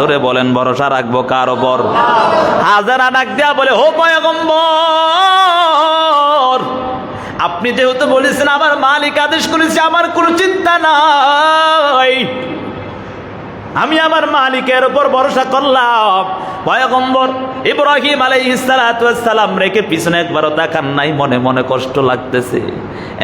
জোরে বলেন, ভরসা রাখব কার ওপর? হাজারা ডাক দেয়া বলে হো পয়গম্বর, আপনি যেহেতু বলেছেন, আমার মালিক আদেশ করেছে, আমার কোনো চিন্তা নাই। আমি আমার মালিকের উপর ভরসা করলাম। পয়গম্বর ইব্রাহিম আলাই ইসালাতাম রেখে পিছনে একবারও তাকান নাই, মনে মনে কষ্ট লাগতেছে।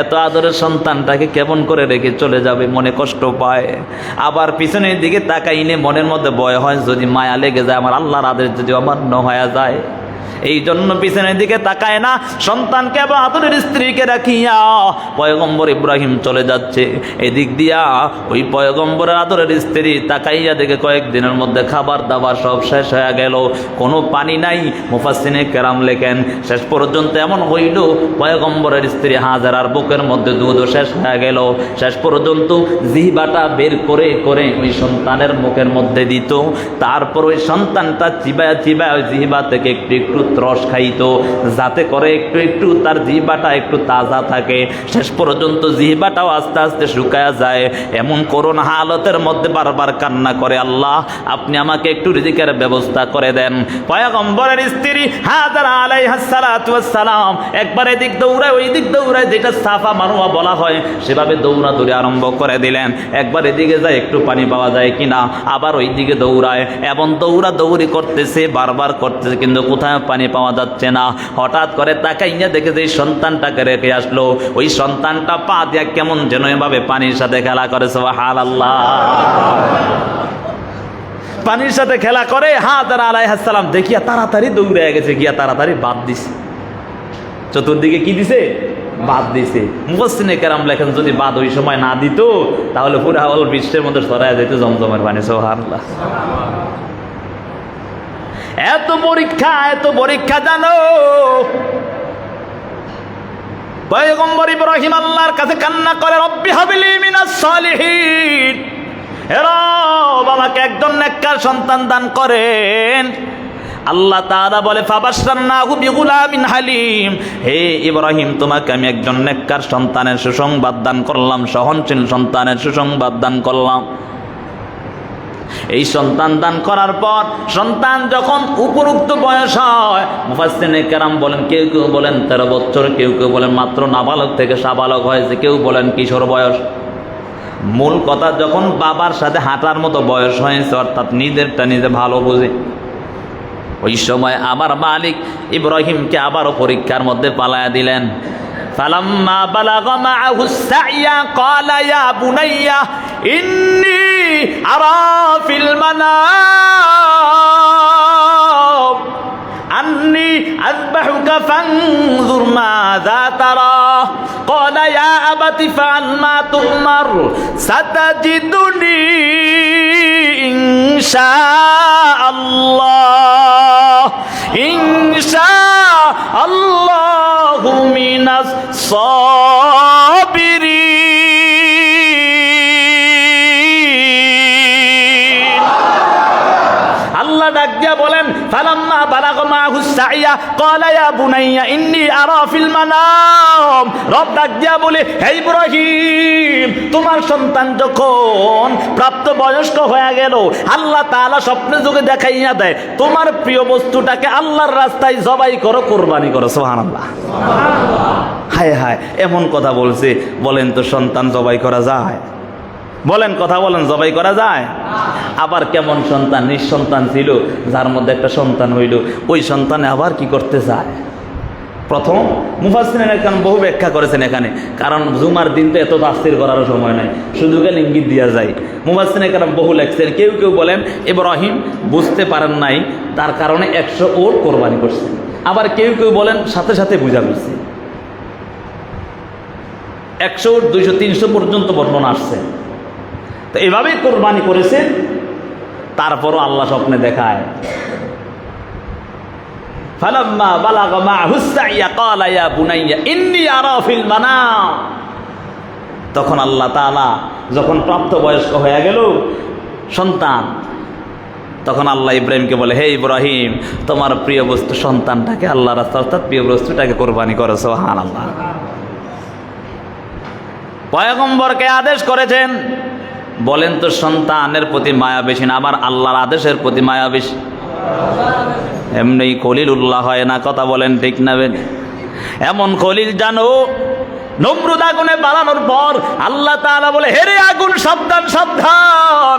এত আদরের সন্তানটাকে কেমন করে রেখে চলে যাবে, মনে কষ্ট পায়। আবার পিছনের দিকে তাকাইনে মনের মধ্যে ভয় হয়, যদি মায়া লেগে যায়, আমার আল্লাহর আদেশ যদি অমান্য হয়ে যায়। এই জন্য পিছনের দিকে তাকায় না। সন্তানকে এবং আদরের স্ত্রীকে রাখিয়া পয়গম্বর ইব্রাহিম চলে যাচ্ছে। এদিক দিয়া ওই পয়গম্বরের আদরের স্ত্রী তাকাইয়া দেখে কয়েকদিনের মধ্যে খাবার দাবার সব শেষ হয়ে গেল। কোনো পানি নাই। মুফাসিনে কেরাম লেখেন, শেষ পর্যন্ত এমন হইল, পয়গম্বরের স্ত্রী হাজারার বুকের মধ্যে দুধও শেষ হয়ে গেল। শেষ পর্যন্ত জিহবাটা বের করে করে ওই সন্তানের মুখের মধ্যে দিত। তারপর ওই সন্তানটা চিবায় চিবায় ওই জিহবা থেকে একটু একটু ত্রস খাইতো, যাতে করে একটু একটু তার জিহবাটা একটু তাজা থাকে। শেষ পর্যন্ত জিহবাটাও আস্তে আস্তে শুকায়া যায়। এমন করুন হালতের মধ্যে বারবার কান্না করে, আল্লাহ, আপনি আমাকে একটু রিজিকের ব্যবস্থা করে দেন। পয়গম্বরের স্ত্রী হাজার আলাই সালাম একবার এদিক দৌড়ায় ওই দিক দৌড়ায়, যেটা সাফা মারুয়া বলা হয়, সেভাবে দৌড়া দৌড়ে আরম্ভ করে দিলেন। একবার এদিকে যায়, একটু পানি পাওয়া যায় কিনা, আবার ওই দিকে দৌড়ায়। এবং দৌড়া দৌড়ি করতেছে, বারবার করতেছে, কিন্তু কোথায় পানি পাওয়া যাচ্ছে না। হঠাৎ করে তাকাইয়া দেখে যে সন্তানটাকে রেখে আসলো, ওই সন্তানটা পা দিয়া কেমন যেন এভাবে পানির সাথে খেলা করে হাল আল্লাহ পানির সাথে খেলা করে হা হাজার আলাইহাসালাম দেখিয়া তাড়াতাড়ি দৌড়ে গেছে, গিয়া তাড়াতাড়ি বাদ দিছে। চতুর্দিকে কি দিছে? বাদ দিছে। মুফসিনে কেরাম লেখেন, যদি বাদ ওই সময় না দিত, তাহলে পুরা বিশ্বের মধ্যে সরাই যেত জমজমের পানি সোহান্লা এত পরীক্ষা এত পরীক্ষা জানো? পয়গম্বর ইব্রাহিম আল্লাহর কাছে কান্না করে, রব্বি হাবিলি মিনাস সালিহিন। রব একজন নেককার সন্তান দান করেন। আল্লাহ তাআলা বলে, ফাবাশশারনাহু বিগুলামিন হালিম। হে ইব্রাহিম, তোমাকে আমি একজন নেককার সন্তানের সুসংবাদ দান করলাম, সহনশীল সন্তানের সুসংবাদ দান করলাম। এই সন্তান দান করার পর সন্তান যখন উপরুক্ত বয়স হয় মুফাসসিনে কেরাম বলেন কেউ কেউ বলেন তেরো বছর কেউ কেউ বলেন মাত্র নাবালক থেকে সাবালক হয়েছে কেউ বলেন কিশোর বয়স মূল কথা যখন বাবার সাথে হাঁটার মতো বয়স হয়েছে অর্থাৎ নিজেরটা নিজে ভালো বুঝে ওই সময় আমার মালিক ইব্রাহিমকে আবারও পরীক্ষার মধ্যে পালায়া দিলেন فلما بلغ معه السعي قال يا بني إني أرى في المنام أني أذبحك فانظر ماذا ترى قال يا أبت فعل ما تؤمر ستجدني إن شاء الله إن شاء الله من الصابرين দিয়া বলেন, ফালাম্মা বালাগ মাহু সাইয়া বুনাইয়া, ইন্নী আরা মানাম। রব ডাক দিয়া বলে, হে ইব্রাহিম, তোমার সন্তান যখন প্রাপ্ত বয়স্ক হয়ে গেল, আল্লাহ তাআলা স্বপ্নে যুগে দেখাইয়া দেয়, তোমার প্রিয় বস্তুটাকে আল্লাহর রাস্তায় জবাই করো, কোরবানি করো, সুবহানাল্লাহ। হায় হায়, এমন কথা বলছে, বলেন তো সন্তান জবাই করা যায়? বলেন, কথা বলেন, জবাই করা যায়? আবার কেমন সন্তান, নিঃসন্তান ছিল, যার মধ্যে একটা সন্তান হইল, ওই সন্তানে আবার কি করতে চায়? প্রথম মুফাসিনের একখান বহু ব্যাখ্যা করেছেন এখানে, কারণ জুমার দিন তো এত তাস্তির করারও সময় নাই, শুধু গেলে ইঙ্গিত দিয়া যায়। মুফাসিনের কারণ বহু লেখছেন, কেউ কেউ বলেন, ইব্রাহিম বুঝতে পারেন নাই, তার কারণে একশো ওর কোরবানি করছে। আবার কেউ কেউ বলেন, সাথে সাথে বুঝা বুঝছে। একশো দুইশো তিনশো পর্যন্ত বর্ণনা আসছে। তো এভাবেই কোরবানি করেছেন, তারপরও আল্লাহ স্বপ্নে দেখায়। মানাম তখন আল্লাহ তাআলা যখন প্রাপ্তবয়স্ক হয়ে গেল, সন্তান, তখন আল্লাহ ইব্রাহিমকে বলে, হে ইব্রাহিম, তোমার প্রিয় বস্তু সন্তানটাকে আল্লাহ রাস্তা, অর্থাৎ প্রিয় বস্তুটাকে কোরবানি করো সোহান আল্লাহ পয়গম্বরকে আদেশ করেছেন বলেন তো সন্তানের প্রতি মায়া বেশি না, আবার আল্লাহর আদেশের প্রতি মায়া বেশি। এমনি খলিল উল্লাহ হয় না, কথা বলেন ঠিক না এমন খলিল জানো, নমরুদ আগুনে বাড়ানোর পর আল্লাহ তাআলা বলে, হেরে আগুন, সাবধান সাবধান।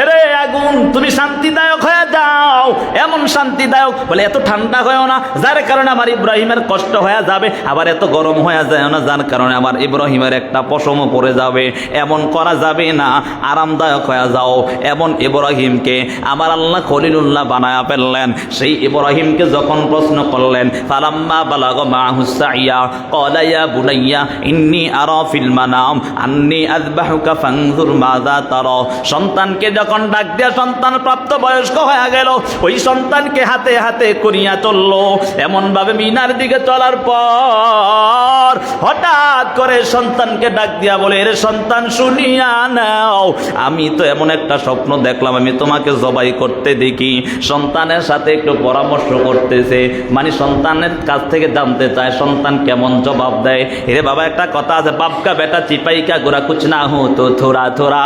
এরে আগুন, তুমি শান্তিদায়ক হয়ে যাও। এমন শান্তিদায়ক বলে এত ঠান্ডা হয়েও না, যার কারণে আমার ইব্রাহিমের কষ্ট হয়ে যাবে, আবার এত গরম হয়ে যায় না, যার কারণে আমার ইব্রাহিমের একটা পশমও পড়ে যাবে। এমন করা যাবে না, আরামদায়ক হয়ে যাও। এমন ইব্রাহিমকে আমার আল্লাহ খলিলুল্লাহ বানায়া ফেললেন। সেই ইব্রাহিমকে যখন প্রশ্ন করলেন, ফালাম্মা বালাগ মাহুসাইয়া কলাইয়া বুনাইয়া, ইন্নি আরা ফিল মানাম, আন্নি আযবাহুকা ফানজুর মাযা তারা। সন্তানকে যখন ডাক দিয়া সন্তান প্রাপ্ত বয়স্ক হয়ে গেল, ওই সন্তানকে হাতে হাতে করিয়া চলল। এমন ভাবে মিনার দিকে চলার পর হঠাৎ করে সন্তানকে ডাক দিয়া বলে, এর সন্তান, শুনিয়া নাও, আমি তো এমন একটা স্বপ্ন দেখলাম, আমি তোমাকে জবাই করতে দেখি। সন্তানের সাথে একটু পরামর্শ করতেছে মানে সন্তানের কাছ থেকে জানতে চায়, সন্তান কেমন জবাব দেয়। এরে বাবা, একটা কথা আছে, বাপকা বেটা চিপাইকা গোরা কুচ না হো তো থোড়া থোড়া,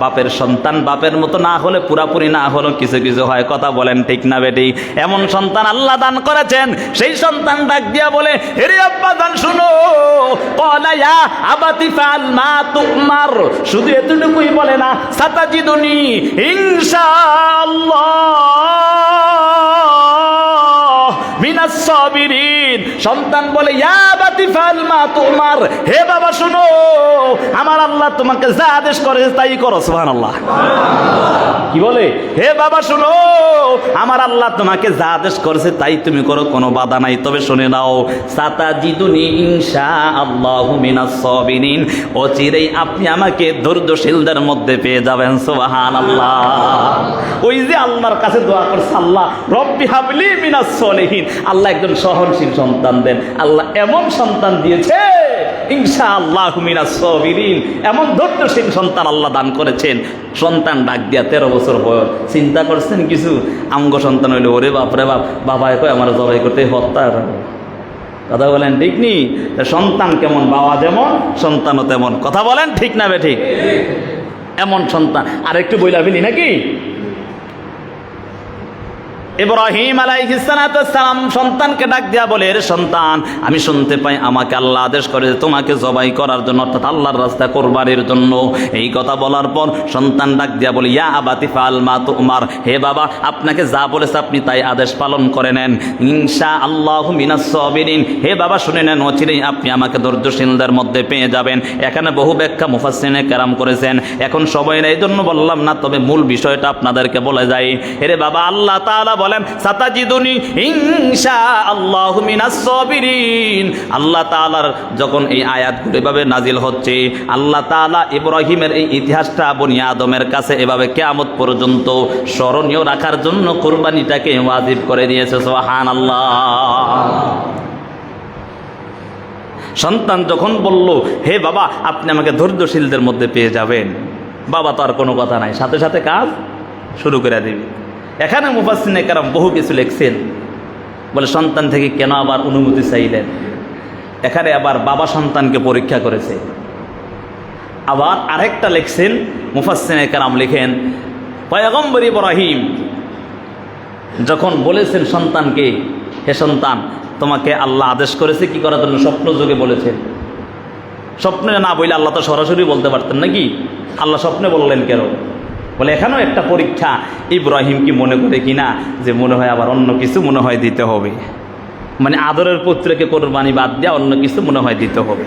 বাপের সন্তান বাপের মতো না হলে পুরাপুরি না হলো কিছু কিছু হয়। কথা বলেন ঠিক না বেটি? এমন সন্তান আল্লাহ দান করেছেন, সেই সন্তান ডাক দিয়া বলে, হেরে আব্বা দান শুনো কলাইয়া আবাতি ফাল মা তুমার শুধু এতটুকুই বলে না, সাতাজি দুনি ইনশাআল্লাহ সন্তান বলে তোমার, হে বাবা, শুনো, আমার আল্লাহ তোমাকে যা আদেশ করে তাই করো সোহান সুবহানাল্লাহ। কি বলে? হে বাবা, শুনো, আমার আল্লাহ তোমাকে যা আদেশ করেছে তাই তুমি করো, কোনো বাধা নাই। তবে শুনে নাও সাতা জিদুনি ইনশা আল্লাহ সাবিরিন অচিরেই আপনি আমাকে ধৈর্যশীলদের মধ্যে পেয়ে যাবেন সুবহান আল্লাহ ওই যে আল্লাহর কাছে দোয়া করছে, আল্লাহ, রব্বি হাবলি মিনাস সলিহিন। আল্লাহ একজন সহনশীল সন্তান। দেন। আল্লাহ এমন সন্তান দিয়েছে ইনশা আল্লাহ সাবিরিন। এমন ধৈর্যশীল সন্তান আল্লাহ দান করেছেন। সন্তান ডাক দিয়া তেরো বছর বয়স। চিন্তা করছেন কিছু? আমগ সন্তান হইলে, ওরে বাপরে বাপ, বাবা কয় আমার জবাই করতে হত্যা কথা বলেন ঠিক নি? সন্তান কেমন? বাবা যেমন, সন্তানও তেমন। কথা বলেন ঠিক না বে ঠিক? এমন সন্তান। আর একটু বইলা নাকি? ইব্রাহিম আলাইহিসসালাম সন্তানকে ডাক দিয়া বলে, এর সন্তান, আমি শুনতে পাই আমাকে আল্লাহ আদেশ করে তোমাকে জবাই করার জন্য, অর্থাৎ আল্লাহর রাস্তা কোরবানির জন্য। এই কথা বলার পর সন্তান ডাক দিয়া বলে, ইয়া আবাতি ফাল মা তো হে বাবা, আপনাকে যা বলেছে আপনি তাই আদেশ পালন করে নেন। ইনশা আল্লাহ মিনাস সাবিরিন। হে বাবা, শুনে নেন, অচিরেই আপনি আমাকে ধৈর্যশীলদের মধ্যে পেয়ে যাবেন। এখানে বহু ব্যাখ্যা মুফাসসিনে কেরাম করেছেন। এখন সবাই এই জন্য বললাম না, তবে মূল বিষয়টা আপনাদেরকে বলে যাই। হে বাবা, আল্লাহ তাআলা বলেন, সাতাজিদুনি ইনশা আল্লাহ আল্লাহ তাআলার যখন এই আয়াতগুলো এভাবে নাজিল হচ্ছে, আল্লাহ ইব্রাহিমের এই ইতিহাসটা বনি আদমের কাছে এভাবে পর্যন্ত স্মরণীয় রাখার জন্য কোরবানিটাকে ওয়াজিব করে দিয়েছে সন্তান যখন বলল, হে বাবা, আপনি আমাকে ধৈর্যশীলদের মধ্যে পেয়ে যাবেন। বাবা তো আর কোনো কথা নাই, সাথে সাথে কাজ শুরু করে দিবি। এখানে মুফাসিনে কারাম বহু কিছু লিখছেন। বলে সন্তান থেকে কেন আবার অনুমতি চাইলেন? এখানে আবার বাবা সন্তানকে পরীক্ষা করেছে। আবার আরেকটা লিখছেন মুফাসিনে কারাম লিখেন, পয়গম্বর ইব্রাহিম, যখন বলেছেন সন্তানকে, হে সন্তান, তোমাকে আল্লাহ আদেশ করেছে কি করার জন্য? স্বপ্ন যোগে বলেছেন। স্বপ্নে না বললে আল্লাহ তো সরাসরি বলতে পারতেন নাকি? আল্লাহ স্বপ্নে বললেন কেন? বলে, এখানেও একটা পরীক্ষা। ইব্রাহিম কি মনে করে কিনা? যে মনে হয় আবার অন্য কিছু মনে হয় দিতে হবে। মানে আদরের পুত্রকে কোরবানি বাদ দিয়ে অন্য কিছু মনে হয় দিতে হবে।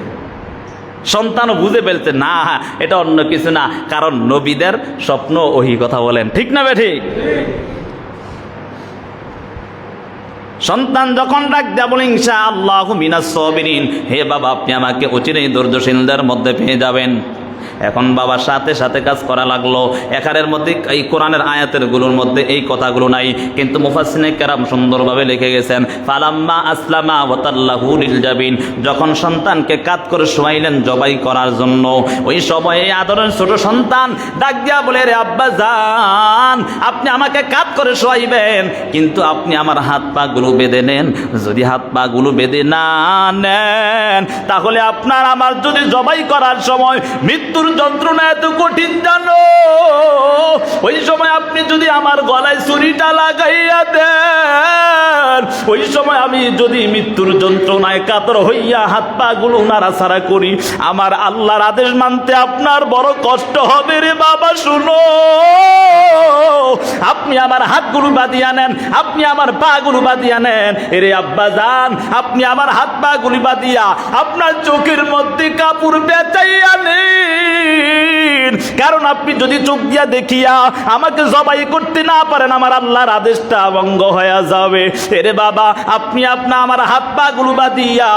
সন্তানও বুঝে ফেলছে, না, এটা অন্য কিছু না। কারণ নবীদের স্বপ্ন ওহি কথা বলেন। ঠিক না বে ঠিক সন্তান যখন ডাক দেয়া ইনশা আল্লাহ মিনাস সবিরিন। হে বাবা, আপনি আমাকে অচিরেই ধৈর্যশীলদের মধ্যে পেয়ে যাবেন। এখন বাবার সাথে সাথে কাজ করা লাগল। এখানের মধ্যে এই কোরআনের আয়াতেরগুলোর মধ্যে এই কথাগুলো নাই। কিন্তু মুফাসসিনে কেরাম সুন্দরভাবে লিখে গেছেন, ফালাম্মা আসলামা ওয়াতাল্লাহু লিল জাবিন। যখন সন্তানকে কাত করে শোয়াইলেন জবাই করার জন্য, ওই সময় আদরের ছোট সন্তান ডাক দিয়া বলে, রে আব্বা যান আপনি আমাকে কাত করে শোয়াইবেন, কিন্তু আপনি আমার হাত পা গুলো বেঁধে নেন। যদি হাত পা গুলো বেঁধে না নেন, তাহলে আপনার আমার যদি জবাই করার সময় মৃত্যুর যন্ত্রণা এত কঠিন জানো? ওই সময় আপনি যদি আমার গলায় ছুরিটা লাগাইয়া দেন, ওই সময় আমি যদি মৃত্যুর যন্ত্রণায় কাতর হইয়া হাত পা গুলো নাড়াছাড়া করি, আমার আল্লাহর আদেশ মানতে আপনার বড় কষ্ট হবে রে বাবা, শুনো। আপনি আমার হাতগুলো বাঁধিয়া নেন, আপনি আমার পা গুলো বাঁধিয়া নেন। এরে আব্বা যান আপনি আমার হাত পা গুলি বাঁধিয়া আপনার চোখের মধ্যে কাপড় বেচাইয়া নেন। কারণ আপনি যদি চোখ দিয়া দেখিয়া আমাকে জবাই করতে না পারেন, আমার আল্লাহর আদেশটা ভঙ্গ হয়ে যাবে। এরে বাবা, আপনি আপনার আমার হাত পা গুলো বাঁধিয়া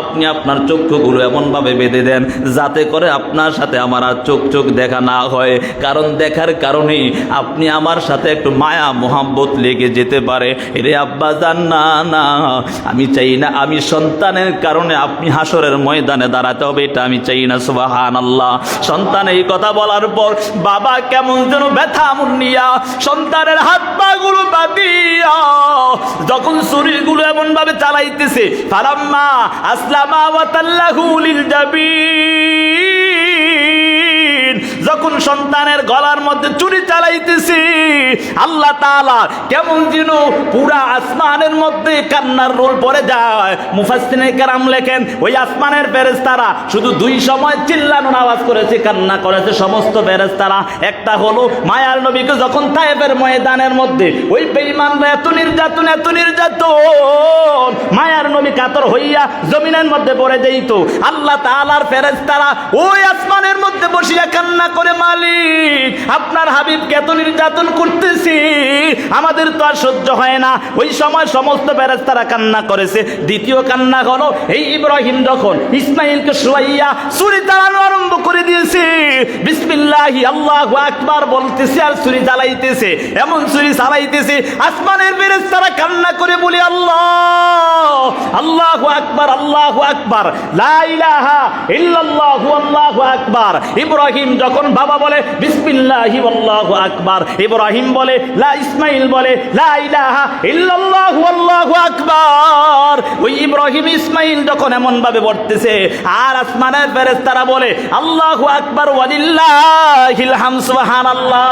আপনি আপনার চক্ষুগুলো এমনভাবে বেঁধে দেন, যাতে করে আপনার সাথে আমার আর চোখ চোখ দেখা না হয়। কারণ দেখার কারণে আপনি আমার সাথে একটু মায়া, মোহাব্বত লেগে যেতে পারে। এরে আব্বা, জান, না না, আমি চাই না, আমি সন্তানের কারণে আপনি হাসরের ময়দানে দাঁড়াতে হবে, এটা আমি চাই না সুবাহান আল্লাহ সন্তান, এই কথা বলার পর বাবা কেমন যেন ব্যথা মুন্নিয়া, সন্তানের হাত পা গুলো বাঁধিয়া, যখন শরীরগুলো এমন ভাবে চালাইতেছে ফারাম্মা আসলামা ওয়াতাল্লাহু লিল জাবিন। সন্তানের গলার মধ্যে চুরি চালাইতেছি। আল্লাহ তাআলা কেমন যেন পুরা আসমানের মধ্যে কান্নার রোল পড়ে যায়। মুফাসসিনে কেরাম লেখেন, ওই আসমানের ফেরেশতারা শুধু দুই সময় চিল্লানোর আওয়াজ করেছে, কান্না করেছে সমস্ত ফেরেশতারা। একটা হলো মায়ার নবীকে যখন তায়েবের ময়দানের মধ্যে, ওই বেঈমানরা এত নির্যাতন এত নির্যাতন। মায়ার নবী কাতর হইয়া জমিনের মধ্যে পড়ে যেত আল্লাহ তাআলার ফেরেশতারা ওই আসমানের মধ্যে বসিয়া কান্না করে মালিক আপনার হাবিবকে এত নির্যাতন করতেছি, আমাদের তো আর সহ্য হয় না। ওই সময় সমস্ত ফেরেশতারা কান্না করেছে। দ্বিতীয় কান্না হলো, এই ইব্রাহিম যখন ইসমাইলকে শুয়াইয়া ছুরি চালানো আরম্ভ করে দিয়েছে, বিসমিল্লাহি, আল্লাহু আকবার বলতেছে আর ছুরি চালাইতেছে, এমন ছুরি চালাইতেছে, আসমানের ফেরেশতারা কান্না করে বলে, আল্লাহ, আল্লাহু আকবার আল্লাহু আকবার, লা ইলাহা ইল্লাল্লাহু, আল্লাহু আকবার। ইব্রাহিম যখন বাবা বলে, বিসমিল্লাহি আল্লাহু আকবার। ইব্রাহিম বলে, লা ইসমাইল বলে, লা ইলাহা ইল্লাল্লাহু আল্লাহু আকবার। ওই ইব্রাহিম ইসমাইল যখন এমন ভাবে পড়তেছে, আর আসমানের ফেরেশতারা বলে, আল্লাহু আকবার, ওয়ালিল্লাহিল হাম সুবহানাল্লাহ।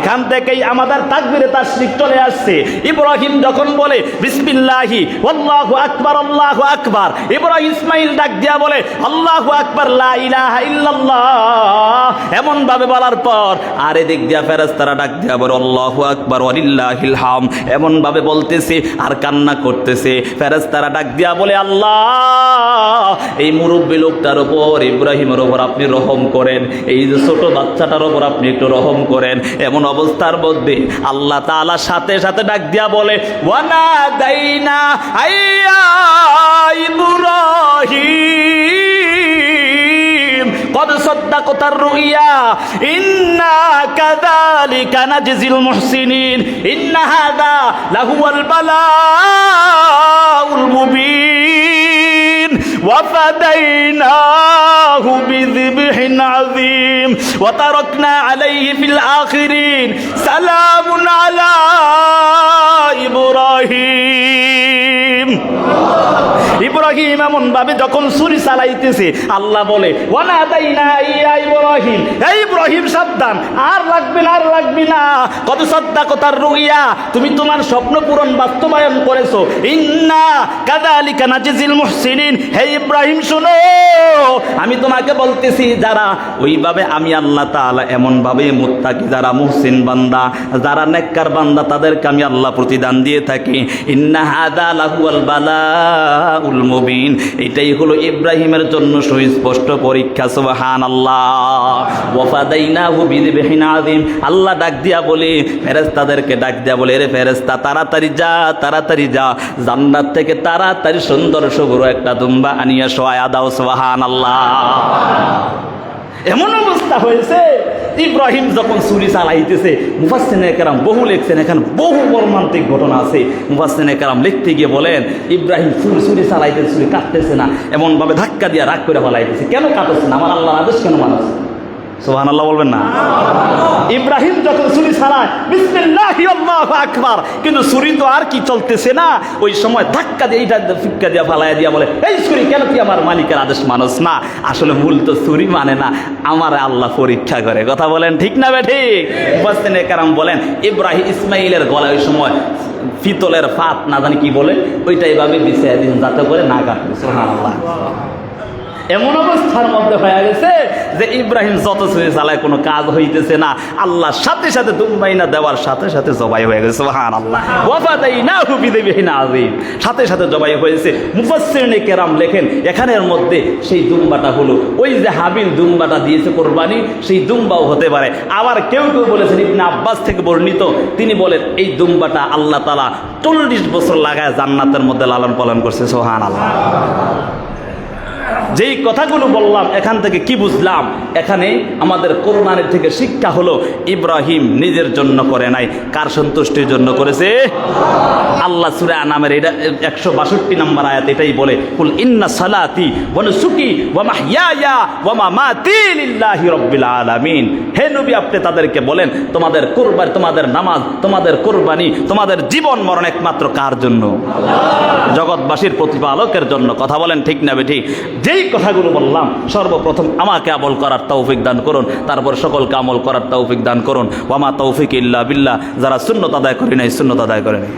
এখান থেকেই আমাদের তাকবীরে তাশরিক চলে আসছে। ইব্রাহিম যখন বলে, বিসমিল্লাহি আল্লাহু আকবার আল্লাহু আকবার। ইব্রাহিম ইসমাইল ডাক দিয়া বলে, আল্লাহু আকবার, লা ইলাহা ইল্লাল্লাহ। এমন ভাবে বলার পর, আর এদিক দিয়া ফেরেশতারা ডাক দিয়া বলে, আল্লাহু আকবার, ওয়ালিল্লাহিল হাম। এমন ভাবে বলতেছে আর কান্না করতেছে। ফেরেশতারা ডাক দিয়া বলে, আল্লাহ, এই মুরব্বী লোকটার ওপর ইব্রাহিমের ওপর আপনি রহম করেন। এই যে ছোট বাচ্চাটার ওপর আপনি একটু রহম করেন। এমন অবস্থার মধ্যে আল্লাহ তাআলা সাথে সাথে ডাক দিয়া বলে ওয়ানা দাইনা আইয়া ইব্রাহিম। قد صدقت الرؤيا. إنا كذلك نجزي المحسنين. إن هذا لهو البلاء المبين. وفديناه بذبح عظيم. وتركنا عليه في الآخرين. سلام على إبراهيم. ইব্রাহিম এমন ভাবে যখন চালাইতেছে, আল্লাহ বলে তাই না ইয়া ইব্রাহিম। এই ইব্রাহিম, সাবধান। আর লাগবে না, আর লাগবে না। কত কথার তুমি তোমার স্বপ্ন পূরণ বাস্তবায়ন করেছ। ইন্না মুহসিনিন। হে ইব্রাহিম আমি তোমাকে বলতেছি, যারা ওইভাবে আমি আল্লাহ তাআলা এমন ভাবে মুত্তাকি, যারা মুহসিন বান্দা, যারা নেককার বান্দা, তাদেরকে আমি আল্লাহ প্রতিদান দিয়ে থাকি। ইন্না হাদা লাহুয়াল বালাউল মুবিন। এটাই হলো ইব্রাহিমের জন্য সুস্পষ্ট পরীক্ষা সুবহান আল্লাহ ওয়াফাদাইনাহু বিযিবহিন আযীম। আল্লাহ ডাক দিয়া বলে, ফেরেশতাদেরকে ডাক দিয়া বলে রে ফেরেশতা, তাড়াতাড়ি যা তাড়াতাড়ি যা। জান্নাত থেকে তাড়াতাড়ি সুন্দর সবুর একটা দুম্বা আনিয়া শোয়া দাও সুবহান আল্লাহ এমন অবস্থা হয়েছে, ইব্রাহিম যখন চুরি চালাইতেছে মুফাসেন একরাম বহু লিখছেন, এখানে বহু মর্মান্তিক ঘটনা আছে। মুফাসেন একরাম লিখতে গিয়ে বলেন, ইব্রাহিম চুরি চুরি চালাইতেছে চুরি কাটতেছে না, এমনভাবে ধাক্কা দিয়ে রাগ করে ফলাইতেছে। কেন কাটতেছে না? আমার আল্লাহর আদেশ কেন মানুষ সোহান আল্লাহ বলবেন না। ইব্রাহিম যখন আল্লাহু আকবার কিন্তু তো আর কি চলতেছে না। ওই সময় ধাক্কা এইটা দিয়া বলে ছুরি কেন আমার মালিকের আদেশ মানুষ না? আসলে তো মানে না। আমার আল্লাহ পরীক্ষা করে। কথা বলেন ঠিক না বে ঠিক? মুফাসসিরে কারাম বলেন ইব্রাহিম ইসমাইলের গলায় ওই সময় পিতলের ফাত না জানি কি বলে ওইটা এইভাবে বিছিয়ে দিন যাতে করে না কাটবে। সুবহানাল্লাহ। এমন অবস্থার মধ্যে হয়ে গেছে যে ইব্রাহিম যত ছুঁয়ে চালায়, কোনো কাজ হইতেছে না। আল্লাহ সাথে সাথে দুম্বাইনা দেওয়ার সাথে সাথে জবাই হয়ে গেছে। হান আল্লাহ আজিম সাথে সাথে জবাই হয়েছে। মুফাসসিরনে কেরাম লেখেন, এখানের মধ্যে সেই দুম্বাটা হলো। ওই যে হাবিল দুম্বাটা দিয়েছে কোরবানি, সেই দুম্বাও হতে পারে। আবার কেউ কেউ বলেছেন, ইবনে আব্বাস থেকে বর্ণিত, তিনি বলেন, এই দুম্বাটা আল্লাহ তালা চল্লিশ বছর লাগায় জান্নাতের মধ্যে লালন পালন করছে। সোহান আল্লাহ যেই কথাগুলো বললাম, এখান থেকে কি বুঝলাম? এখানে আমাদের কোরবানির থেকে শিক্ষা হলো, ইব্রাহিম নিজের জন্য করে নাই। কার সন্তুষ্টির জন্য করেছে? আল্লাহ সুরে নামের এটা একশো বাষট্টি নম্বর আয়াত এটাই বলে, কুল ইন্না সালাতি লিল্লাহি রাব্বিল আলামিন। হে নবী, আপনি তাদেরকে বলেন, তোমাদের কুরবানি, তোমাদের নামাজ, তোমাদের কুরবানি, তোমাদের জীবন মরণ একমাত্র কার জন্য? জগৎবাসীর প্রতিপালকের জন্য, কথা বলেন ঠিক না ঠিক যেই কথাগুলো বললাম, সর্বপ্রথম আমাকে আমল করার তৌফিক দান করুন, তারপর সকলকে আমল করার তৌফিক দান করুন। ওয়ামা তৌফিক ইল্লা বিল্লাহ, যারা শূন্যত আদায় করে নাই শূন্যত আদায় করে নাই।